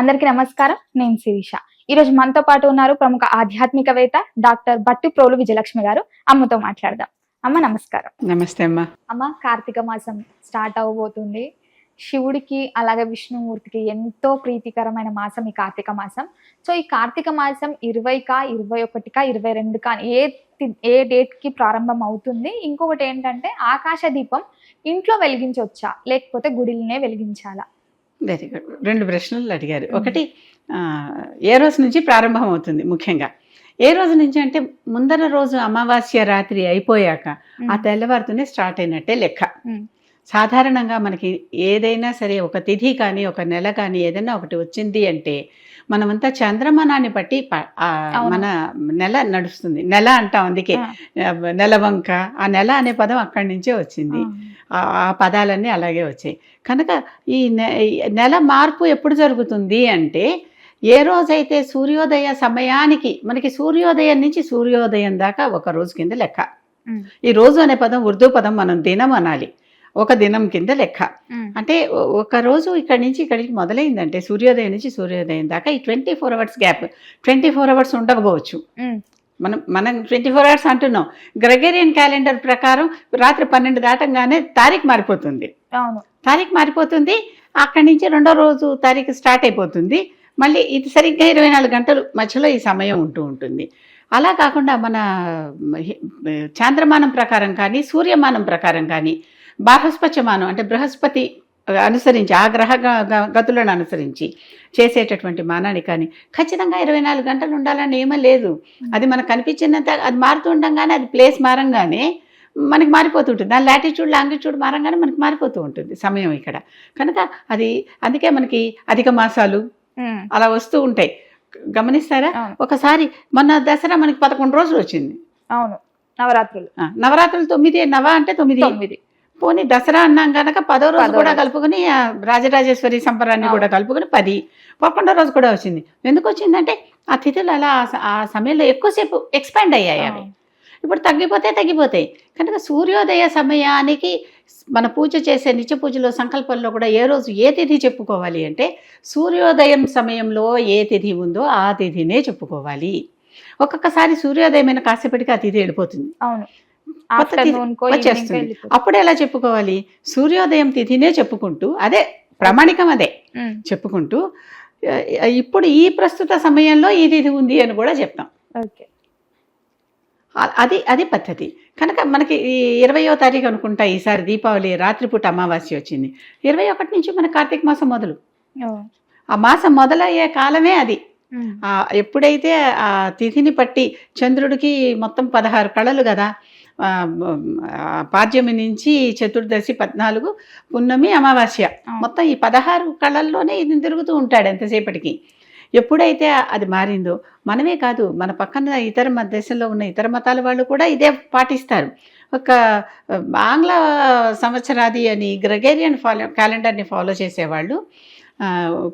అందరికీ నమస్కారం. నేను శిరీష. ఈ రోజు మనతో పాటు ఉన్నారు ప్రముఖ ఆధ్యాత్మికవేత్త డాక్టర్ బట్టి ప్రోలు విజయలక్ష్మి గారు. అమ్మతో మాట్లాడదాం. అమ్మ నమస్కారం. నమస్తే అమ్మా. అమ్మ కార్తీక మాసం స్టార్ట్ అవ్వబోతుంది. శివుడికి అలాగే విష్ణుమూర్తికి ఎంతో ప్రీతికరమైన మాసం ఈ కార్తీక మాసం. సో ఈ కార్తీక మాసం ఇరవైకా ఇరవై ఒకటికా ఇరవై రెండు కా ఏ ఏ డేట్కి ప్రారంభం అవుతుంది ఇంకొకటి ఏంటంటే ఆకాశ దీపం ఇంట్లో వెలిగించవచ్చా లేకపోతే గుడిలోనే వెలిగించాలా? వెరీ గుడ్ రెండు ప్రశ్నలు అడిగారు. ఒకటి ఆ, ఏ రోజు నుంచి ప్రారంభం అవుతుంది ముఖ్యంగా? ఏ రోజు నుంచి అంటే ముందర రోజు అమావాస్య రాత్రి అయిపోయాక ఆ తెల్లవారుతూనే స్టార్ట్ అయినట్టే లెక్క. మ్మ్. సాధారణంగా మనకి ఏదైనా సరే ఒక తిథి కానీ ఒక నెల కానీ ఏదైనా ఒకటి వచ్చింది అంటే మనమంతా చంద్రమానాన్ని బట్టి. మన నెల నడుస్తుంది. నెల అంటాం అందుకే. నెలవంక ఆ నెల అనే పదం అక్కడి నుంచే వచ్చింది. ఆ పదాలన్నీ అలాగే వచ్చాయి కనుక ఈ నెల మార్పు ఎప్పుడు జరుగుతుంది అంటే ఏ రోజైతే సూర్యోదయ సమయానికి మనకి సూర్యోదయం నుంచి సూర్యోదయం దాకా ఒక రోజు కింద లెక్క. ఈ రోజు అనే పదం ఉర్దూ పదం మనం దినం అనాలి ఒక దినం కింద లెక్క. అంటే ఒక రోజు ఇక్కడి నుంచి ఇక్కడికి మొదలైందంటే సూర్యోదయం నుంచి సూర్యోదయం దాకా ఈ twenty four hours gap twenty four hours ఉండకపోవచ్చు. మనం మనం ట్వంటీ ఫోర్ అవర్స్ అంటున్నాం. గ్రెగేరియన్ క్యాలెండర్ ప్రకారం రాత్రి పన్నెండు దాటంగానే తారీఖు మారిపోతుంది. తారీఖు మారిపోతుంది అక్కడి నుంచి రెండో రోజు తారీఖు స్టార్ట్ అయిపోతుంది. మళ్ళీ ఇది సరిగ్గా ఇరవై నాలుగు గంటలు మధ్యలో ఈ సమయం ఉంటూ ఉంటుంది. అలా కాకుండా మన చాంద్రమానం ప్రకారం కానీ సూర్యమానం ప్రకారం కానీ బాహస్పత్యమానం అంటే బృహస్పతి అనుసరించి ఆ గ్రహ గతులను అనుసరించి చేసేటటువంటి మానాన్ని కానీ ఖచ్చితంగా ఇరవై నాలుగు గంటలు ఉండాలని ఏమీ లేదు. అది మనకు కనిపించినంత అది మారుతూ ఉండంగానే అది ప్లేస్ మారంగానే మనకి మారిపోతుంటుంది. దాని లాటిట్యూడ్ లాంగిట్యూడ్ మారంగానే మనకి మారిపోతూ ఉంటుంది సమయం ఇక్కడ. కనుక అది అందుకే మనకి అధిక మాసాలు. అలా వస్తూ ఉంటాయి. గమనిస్తారా. ఒకసారి మొన్న దసరా మనకి పదకొండు రోజులు వచ్చింది. అవును. నవరాత్రులు. నవరాత్రులు తొమ్మిది నవ అంటే తొమ్మిది. తొమ్మిది. పోనీ దసరా అన్నాం కనుక పదో రోజు కూడా. కలుపుకుని రాజరాజేశ్వరి సంబరాన్ని. కూడా కలుపుకుని పది పదకొండో రోజు కూడా వచ్చింది. ఎందుకు వచ్చిందంటే ఆ తిథులు అలా ఆ సమయంలో ఎక్కువసేపు ఎక్స్పాండ్ అయ్యాయి అవి. ఇప్పుడు తగ్గిపోతే తగ్గిపోతాయి. కనుక సూర్యోదయ సమయానికి మన పూజ చేసే నిత్య పూజలో సంకల్పంలో కూడా ఏ రోజు ఏ తిథి చెప్పుకోవాలి అంటే సూర్యోదయం సమయంలో ఏ తిథి ఉందో ఆ తిథినే చెప్పుకోవాలి. ఒక్కొక్కసారి సూర్యోదయమైన కాసేపటికి ఆ తిథి వెళ్ళిపోతుంది. అవును. వచ్చేస్తుంది. అప్పుడు ఎలా చెప్పుకోవాలి? సూర్యోదయం తిథినే చెప్పుకుంటూ అదే ప్రామాణికం అదే చెప్పుకుంటూ ఇప్పుడు ఈ ప్రస్తుత సమయంలో ఈ తిథి ఉంది అని కూడా చెప్తాం. ఓకే. అది అది పద్ధతి. కనుక మనకి ఈ ఇరవయో తారీఖు అనుకుంటా ఈసారి దీపావళి రాత్రిపూట అమావాస్య వచ్చింది. ఇరవై ఒకటి నుంచి మన కార్తీక మాసం మొదలు. ఆ మాసం మొదలయ్యే కాలమే అది. ఎప్పుడైతే ఆ తిథిని పట్టి చంద్రుడికి మొత్తం పదహారు కళలు కదా పాడ్యమి నుంచి చతుర్దశి పద్నాలుగు పున్నమి అమావాస్య. మొత్తం ఈ పదహారు కళల్లోనే ఇది తిరుగుతూ ఉంటాడు ఎంతసేపటికి. ఎప్పుడైతే అది మారిందో మనమే కాదు మన పక్కన ఇతర దేశంలో ఉన్న ఇతర మతాల వాళ్ళు కూడా ఇదే పాటిస్తారు. ఒక ఆంగ్ల సంవత్సరాది అని గ్రెగేరియన్ ఫాలో క్యాలెండర్ని ఫాలో చేసేవాళ్ళు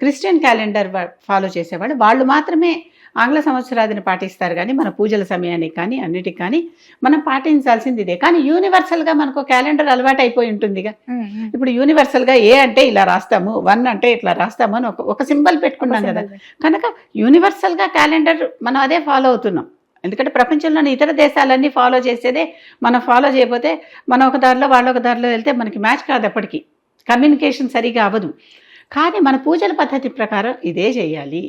క్రిస్టియన్ క్యాలెండర్ ఫాలో చేసేవాళ్ళు వాళ్ళు మాత్రమే ఆంగ్ల సంవత్సరాదిని పాటిస్తారు కానీ మన పూజల సమయానికి కానీ అన్నిటికి కానీ మనం పాటించాల్సింది ఇదే. కానీ యూనివర్సల్గా మనకు క్యాలెండర్ అలవాటు అయిపోయి ఉంటుందిగా. ఇప్పుడు యూనివర్సల్గా ఏ అంటే ఇలా రాస్తాము వన్ అంటే ఇట్లా రాస్తాము అని ఒక ఒక సింబల్ పెట్టుకున్నాం కదా. కనుక యూనివర్సల్గా క్యాలెండర్ మనం అదే ఫాలో అవుతున్నాం. ఎందుకంటే ప్రపంచంలోని ఇతర దేశాలన్నీ ఫాలో చేసేదే మనం ఫాలో చేయకపోతే మనం ఒక దారిలో వాళ్ళు ఒక దారిలో వెళ్తే మనకి మ్యాచ్ కాదు ఎప్పటికీ కమ్యూనికేషన్ సరిగా అవ్వదు. కానీ మన పూజల పద్ధతి ప్రకారం ఇదే చేయాలి.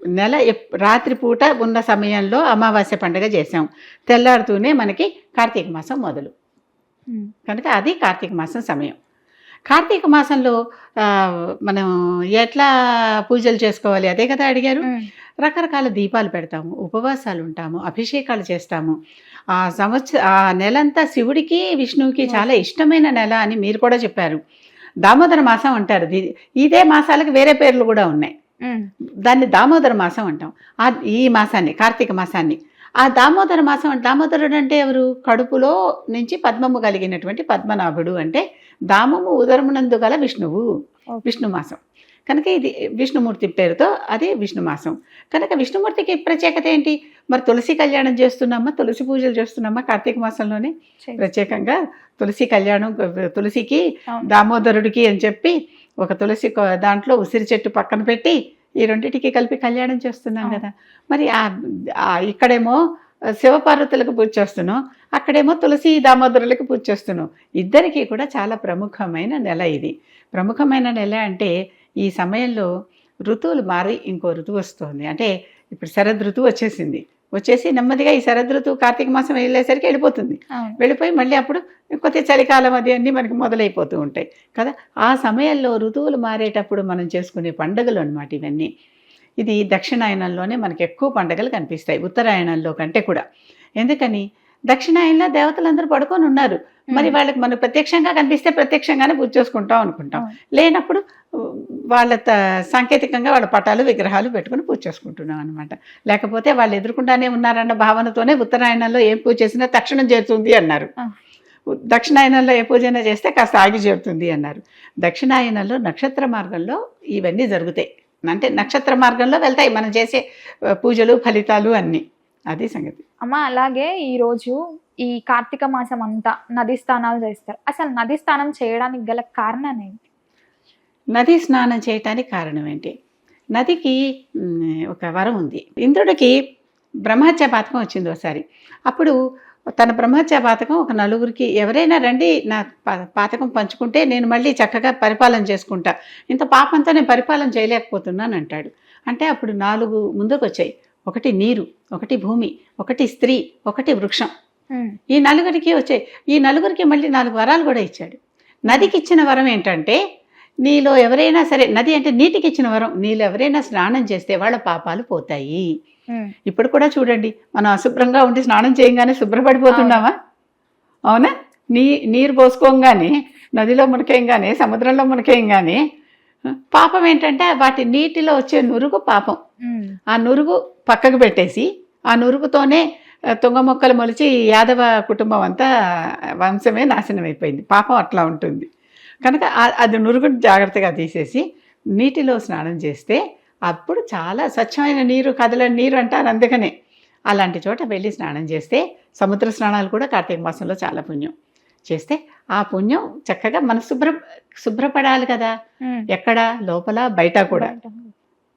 నెల రాత్రిపూట ఉన్న సమయంలో అమావాస్య పండుగ చేసాం తెల్లారుతూనే మనకి కార్తీక మాసం మొదలు. కనుక అది కార్తీక మాసం సమయం. కార్తీక మాసంలో మనం ఎట్లా పూజలు చేసుకోవాలి? అదే కదా అడిగారు. రకరకాల దీపాలు పెడతాము ఉపవాసాలు ఉంటాము అభిషేకాలు చేస్తాము. ఆ సంవత్సర ఆ నెలంతా శివుడికి విష్ణువుకి చాలా ఇష్టమైన నెల అని మీరు కూడా చెప్పారు. దామోదర మాసం అంటారు. ఇదే మాసాలకు వేరే పేర్లు కూడా ఉన్నాయి. దాన్ని దామోదర మాసం అంటాం. ఆ ఈ మాసాన్ని కార్తీక మాసాన్ని. ఆ దామోదర మాసం అంటే దామోదరుడు అంటే ఎవరు? కడుపులో నుంచి పద్మము కలిగినటువంటి పద్మనాభుడు అంటే దామము ఉదరమునందు గల విష్ణువు. విష్ణు మాసం. కనుక ఇది విష్ణుమూర్తి పేరుతో అది విష్ణు మాసం. కనుక విష్ణుమూర్తికి ప్రత్యేకత ఏంటి? మరి తులసి కళ్యాణం చేస్తున్నామా? తులసి పూజలు చేస్తున్నామా కార్తీక మాసంలోనే? ప్రత్యేకంగా తులసి కళ్యాణం తులసికి. దామోదరుడికి అని చెప్పి ఒక తులసి దాంట్లో ఉసిరి చెట్టు పక్కన పెట్టి ఈ రెండింటికి కలిపి కళ్యాణం చేస్తున్నాం. కదా. మరి ఇక్కడేమో శివపార్వతులకు పూజ చేస్తున్నాం అక్కడేమో తులసి దామోదరులకు పూజ చేస్తున్నాం. ఇద్దరికి కూడా చాలా ప్రముఖమైన నెల ఇది. ప్రముఖమైన నెల అంటే ఈ సమయంలో ఋతువులు మారి ఇంకో ఋతువు వస్తుంది. అంటే ఇప్పుడు శరద్ ఋతువు వచ్చేసింది. వచ్చేసి నెమ్మదిగా ఈ శరద్ ఋతువు కార్తీక మాసం వెళ్ళేసరికి వెళ్ళిపోతుంది. వెళ్ళిపోయి మళ్ళీ అప్పుడు కొద్ది చలికాలం అది అన్నీ మనకి మొదలైపోతూ ఉంటాయి. కదా? ఆ సమయంలో ఋతువులు మారేటప్పుడు మనం చేసుకునే పండుగలు అన్నమాట ఇవన్నీ. ఇది దక్షిణాయనంలోనే మనకి ఎక్కువ పండుగలు కనిపిస్తాయి ఉత్తరాయణంలో కంటే కూడా. ఎందుకని? దక్షిణాయనంలో దేవతలందరూ పడుకొని ఉన్నారు. మరి వాళ్ళకి మనం ప్రత్యక్షంగా కనిపిస్తే ప్రత్యక్షంగానే పూజ చేసుకుంటాం అనుకుంటాం. లేనప్పుడు వాళ్ళ సాంకేతికంగా వాళ్ళ పటాలు విగ్రహాలు పెట్టుకుని పూజ చేసుకుంటున్నాం అనమాట లేకపోతే వాళ్ళు ఎదుర్కొంటానే ఉన్నారన్న భావనతోనే ఉత్తరాయణంలో ఏం పూజ చేసినా తక్షణం చేరుతుంది అన్నారు. దక్షిణాయనంలో ఏ పూజైనా చేస్తే కాస్త ఆగి చేరుతుంది అన్నారు. దక్షిణాయనంలో నక్షత్ర మార్గంలో ఇవన్నీ జరుగుతాయి. అంటే నక్షత్ర మార్గంలో వెళ్తాయి. మనం చేసే పూజలు ఫలితాలు అన్నీ. అది సంగతి. అమ్మ అలాగే ఈ రోజు ఈ కార్తీక మాసం అంతా నది స్నానాలు చేస్తారు. అసలు నది స్నానం చేయడానికి గల కారణం ఏంటి? నది స్నానం చేయటానికి కారణం ఏంటి? నదికి ఒక వరం ఉంది. ఇంద్రుడికి బ్రహ్మహత్య పాతకం వచ్చింది ఒకసారి అప్పుడు తన బ్రహ్మహత్య పాతకం ఒక నలుగురికి ఎవరైనా రండి నా పాతకం పంచుకుంటే నేను మళ్ళీ చక్కగా పరిపాలన చేసుకుంటా. ఇంత పాపంతో నేను పరిపాలన చేయలేకపోతున్నాను అంటాడు. అంటే అప్పుడు నాలుగు ముందుకు వచ్చాయి ఒకటి నీరు ఒకటి భూమి ఒకటి స్త్రీ ఒకటి వృక్షం. ఈ నలుగురికి వచ్చాయి ఈ నలుగురికి మళ్ళీ నాలుగు వరాలు కూడా ఇచ్చాడు. నదికి ఇచ్చిన వరం ఏంటంటే నీలో ఎవరైనా సరే నది అంటే నీటికి ఇచ్చిన వరం నీలో ఎవరైనా స్నానం చేస్తే వాళ్ళ పాపాలు పోతాయి. ఇప్పుడు కూడా చూడండి మనం అశుభ్రంగా ఉండి స్నానం చేయగానే శుభ్రపడిపోతున్నామా? అవునా. నీ నీరు పోసుకోగానే నదిలో మునికేయంగానే సముద్రంలో మునికేయంగానే పాపం ఏంటంటే వాటి నీటిలో వచ్చే నురుగు పాపం. ఆ నురుగు పక్కకు పెట్టేసి ఆ నురుగుతోనే తుంగ మొక్కలు మొలిచి యాదవ కుటుంబం అంతా వంశమే నాశనం అయిపోయింది. పాపం అట్లా ఉంటుంది. కనుక అది నురుగును జాగ్రత్తగా తీసేసి నీటిలో స్నానం చేస్తే అప్పుడు చాలా స్వచ్ఛమైన నీరు కదలని నీరు అంటారు అందుకనే. అలాంటి చోట వెళ్ళి స్నానం చేస్తే సముద్ర స్నానాలు కూడా కార్తీక మాసంలో చాలా పుణ్యం. చేస్తే ఆ పుణ్యం చక్కగా మన శుభ్ర శుభ్రపడాలి కదా. ఎక్కడ? లోపల? బయట కూడా.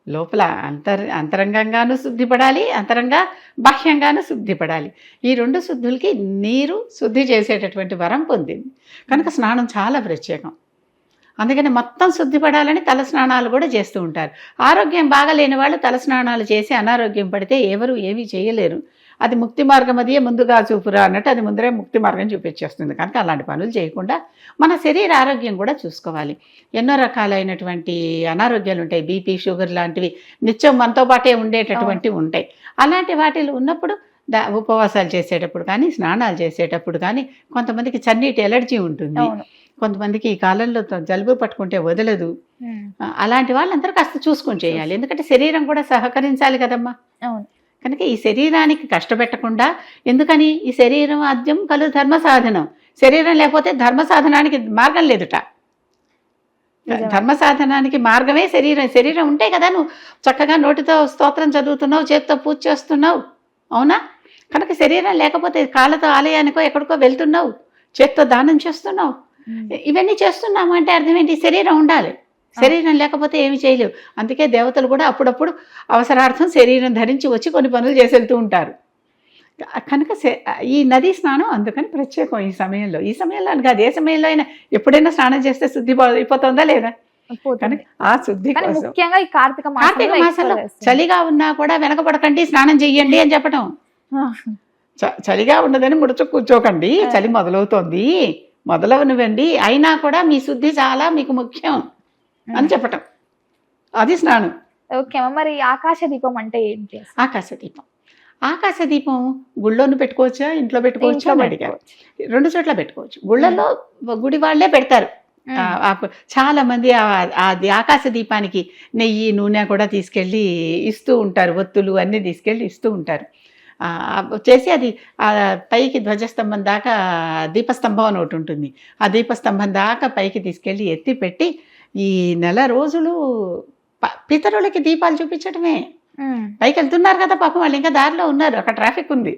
లోపల అంతర్ అంతరంగంగాను శుద్ధిపడాలి అంతరంగా బాహ్యంగాను శుద్ధిపడాలి. ఈ రెండు శుద్ధులకి నీరు శుద్ధి చేసేటటువంటి వరం పొందింది. కనుక స్నానం చాలా ప్రత్యేకం. అందుకని మొత్తం శుద్ధిపడాలని తల స్నానాలు కూడా చేస్తూ ఉంటారు. ఆరోగ్యం బాగలేని వాళ్ళు తల స్నానాలు చేసి అనారోగ్యం పడితే ఎవరు ఏమీ చేయలేరు. అది ముక్తి మార్గం అదే ముందుగా చూపురా అన్నట్టు అది ముందరే ముక్తి మార్గం చూపించేస్తుంది. కనుక అలాంటి పనులు చేయకుండా మన శరీర ఆరోగ్యం కూడా చూసుకోవాలి. ఎన్నో రకాలైనటువంటి అనారోగ్యాలు ఉంటాయి. బీపీ షుగర్ లాంటివి నిత్యం మనతో పాటే ఉండేటటువంటివి ఉంటాయి. అలాంటి వాటిలో ఉన్నప్పుడు దా ఉపవాసాలు చేసేటప్పుడు కానీ స్నానాలు చేసేటప్పుడు కానీ కొంతమందికి చన్నీటి ఎలర్జీ ఉంటుంది. కొంతమందికి ఈ కాలంలో జలుబు పట్టుకుంటే వదలదు. అలాంటి వాళ్ళందరూ కాస్త చూసుకొని చేయాలి. ఎందుకంటే శరీరం కూడా సహకరించాలి కదమ్మా. అవును. కనుక ఈ శరీరానికి కష్టపెట్టకుండా ఎందుకని? ఈ శరీరం ఆద్యం కలు ధర్మ సాధనం. శరీరం లేకపోతే ధర్మ సాధనానికి మార్గం లేదుట. ధర్మ సాధనానికి మార్గమే శరీరం. శరీరం ఉంటే కదా నువ్వు చక్కగా నోటితో స్తోత్రం చదువుతున్నావు చేతితో పూజ చేస్తున్నావు. అవునా? కనుక శరీరం లేకపోతే కాళ్ళతో ఆలయానికో ఎక్కడికో వెళ్తున్నావు చేత్తో దానం చేస్తున్నావు. ఇవన్నీ చేస్తున్నాము అంటే అర్థం ఏంటి? శరీరం ఉండాలి. శరీరం లేకపోతే ఏమి చేయలేవు. అందుకే దేవతలు కూడా అప్పుడప్పుడు అవసరార్థం శరీరం ధరించి వచ్చి కొన్ని పనులు చేసి వెళ్తూ ఉంటారు. కనుక ఈ నదీ స్నానం అందుకని ప్రత్యేకం ఈ సమయంలో. ఈ సమయంలో అని కాదు ఏ సమయంలో అయినా ఎప్పుడైనా స్నానం చేస్తే శుద్ధి అయిపోతుందా లేదా. కనుక ఆ శుద్ధి ముఖ్యంగా ఈ కార్తీక కార్తీక మాసంలో. చలిగా ఉన్నా కూడా వెనకపడకండి స్నానం చెయ్యండి అని చెప్పటం. చలిగా ఉన్నదని ముడుచు కూర్చోకండి. చలి మొదలవుతోంది. మొదలవనివ్వండి. అయినా కూడా మీ శుద్ధి చాలా మీకు ముఖ్యం. అని చెప్పటం. అది స్నానం. ఓకే మరి ఆకాశ దీపం అంటే ఏంటి? ఆకాశ దీపం. ఆకాశ దీపం గుళ్ళోను పెట్టుకోవచ్చా ఇంట్లో పెట్టుకోవచ్చా అడిగారు. రెండు చోట్ల పెట్టుకోవచ్చు. గుళ్ళల్లో గుడి వాళ్ళే పెడతారు. చాలా మంది అది ఆకాశ దీపానికి నెయ్యి నూనె కూడా తీసుకెళ్ళి ఇస్తూ ఉంటారు. ఒత్తులు అన్నీ తీసుకెళ్ళి ఇస్తూ ఉంటారు. చేసి అది ఆ పైకి ధ్వజస్తంభం దాకా దీపస్తంభం అని ఒకటి ఉంటుంది. ఆ దీపస్తంభం దాకా పైకి తీసుకెళ్ళి ఎత్తి పెట్టి ఈ నెల రోజులు పితరులకి దీపాలు చూపించడమే పైకి వెళ్తున్నారు కదా పాపం వాళ్ళు ఇంకా దారిలో ఉన్నారు. అక్కడ ట్రాఫిక్ ఉంది.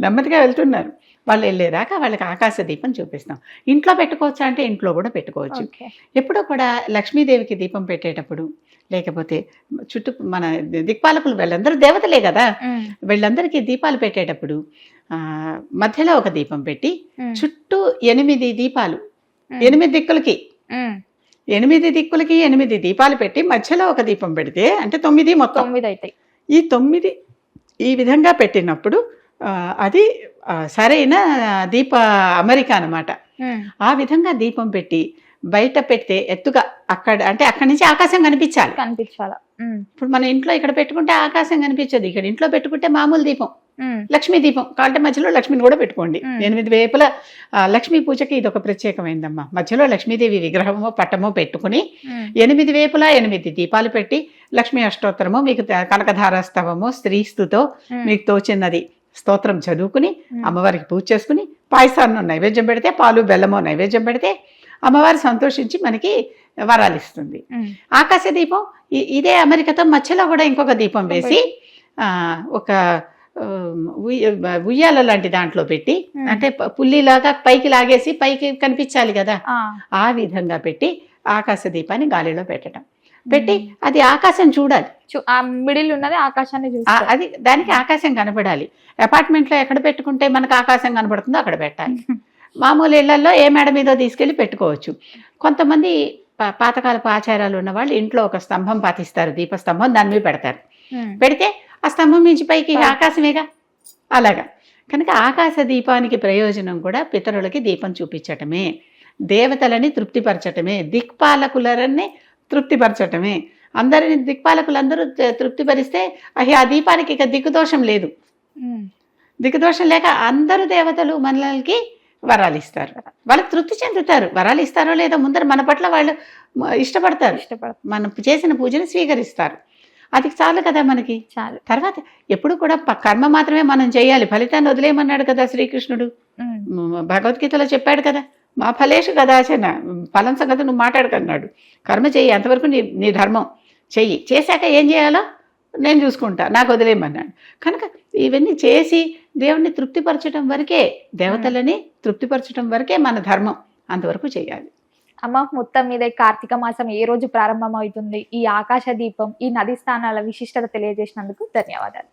నెమ్మదిగా వెళ్తున్నారు. వాళ్ళు వెళ్ళేదాకా వాళ్ళకి ఆకాశ దీపం చూపిస్తాం. ఇంట్లో పెట్టుకోవచ్చా అంటే ఇంట్లో కూడా పెట్టుకోవచ్చు. ఎప్పుడూ కూడా లక్ష్మీదేవికి దీపం పెట్టేటప్పుడు లేకపోతే చుట్టూ మన దిక్పాలకులు వీళ్ళందరూ దేవతలే కదా. వీళ్ళందరికీ దీపాలు పెట్టేటప్పుడు మధ్యలో ఒక దీపం పెట్టి చుట్టూ ఎనిమిది దీపాలు ఎనిమిది దిక్కులకి ఎనిమిది దిక్కులకి ఎనిమిది దీపాలు పెట్టి మధ్యలో ఒక దీపం పెడితే అంటే తొమ్మిది మొత్తం. తొమ్మిది అవుతాయి ఈ తొమ్మిది ఈ విధంగా పెట్టినప్పుడు అది సరైన దీప అమెరికా అన్నమాట. ఉమ్, ఆ విధంగా దీపం పెట్టి బయట పెడితే ఎత్తుగా అక్కడ అంటే అక్కడి నుంచి ఆకాశం కనిపించాలి. కనిపించాల? ఇప్పుడు మన ఇంట్లో ఇక్కడ పెట్టుకుంటే ఆకాశం కనిపించదు. ఇక్కడ ఇంట్లో పెట్టుకుంటే మామూలు దీపం. లక్ష్మీ దీపం కాబట్టి మధ్యలో లక్ష్మిని కూడా పెట్టుకోండి. ఎనిమిది వైపుల లక్ష్మీ పూజకి ఇది ఒక ప్రత్యేకమైందమ్మా. మధ్యలో లక్ష్మీదేవి విగ్రహమో పట్టమో పెట్టుకుని ఎనిమిది వైపులా ఎనిమిది దీపాలు పెట్టి లక్ష్మీ అష్టోత్తరము మీకు కనకధారాస్తవము స్త్రీస్తుతో మీకు తోచినది స్తోత్రం చదువుకుని అమ్మవారికి పూజ చేసుకుని పాయసాన్ని నైవేద్యం పెడితే పాలు బెల్లమో నైవేద్యం పెడితే అమ్మవారు సంతోషించి మనకి వరాలు ఇస్తుంది. ఆకాశ దీపం ఇదే అమెరికాతో మధ్యలో కూడా ఇంకొక దీపం వేసి ఒక ఉయ్యాల లాంటి దాంట్లో పెట్టి. అంటే పుల్లిలాగా పైకి లాగేసి పైకి కనిపించాలి కదా. ఆ, విధంగా పెట్టి ఆకాశ దీపాన్ని గాలిలో పెట్టడం పెట్టి అది ఆకాశం చూడాలి. మిడిల్ ఉన్నది ఆకాశాన్ని అది దానికి ఆకాశం కనపడాలి. అపార్ట్మెంట్లో ఎక్కడ పెట్టుకుంటే మనకు ఆకాశం కనపడుతుందో అక్కడ పెట్టాలి. మామూలు ఇళ్ళలో ఏ మేడ మీదో తీసుకెళ్ళి పెట్టుకోవచ్చు. కొంతమంది పాతకాలపు ఆచారాలు ఉన్న వాళ్ళు ఇంట్లో ఒక స్తంభం పాతిస్తారు దీపస్తంభం దాని మీద పెడతారు. పెడితే ఆ స్తంభం నుంచి పైకి ఆకాశమేగా అలాగా. కనుక ఆకాశ దీపానికి ప్రయోజనం కూడా పితరులకి దీపం చూపించటమే. దేవతలని తృప్తిపరచటమే. దిక్పాలకులరని తృప్తిపరచటమే. అందరిని దిక్పాలకులందరూ తృప్తిపరిస్తే అహి ఆ దీపానికి ఇక దిక్కుదోషం లేదు. దిక్కుదోషం లేక అందరూ దేవతలు మనలకి వరాలు ఇస్తారు వాళ్ళు తృప్తి చెందుతారు. వరాలు ఇస్తారో లేదో ముందర మన పట్ల వాళ్ళు ఇష్టపడతారు. ఇష్టపడతారు. మనం చేసిన పూజను స్వీకరిస్తారు. అది చాలు కదా మనకి. చాలు. తర్వాత ఎప్పుడు కూడా కర్మ మాత్రమే మనం చేయాలి. ఫలితాన్ని వదిలేయమన్నాడు కదా శ్రీకృష్ణుడు. భగవద్గీతలో చెప్పాడు కదా మా ఫలేషు కదాచన ఫలం సంగతి నువ్వు మాట్లాడకన్నాడు కర్మ చెయ్యి అంతవరకు నీ నీ ధర్మం చెయ్యి. చేశాక ఏం చేయాలో నేను చూసుకుంటా నాకు వదిలేయమన్నాడు. కనుక ఇవన్నీ చేసి దేవుణ్ణి తృప్తిపరచడం వరకే దేవతలని తృప్తిపరచడం వరకే మన ధర్మం అంతవరకు చేయాలి. అమ్మ మొత్తం మీద కార్తీక మాసం ఏ రోజు ప్రారంభం అవుతుంది ఈ ఆకాశ దీపం ఈ నది స్థానాల విశిష్టత తెలియజేసినందుకు ధన్యవాదాలు.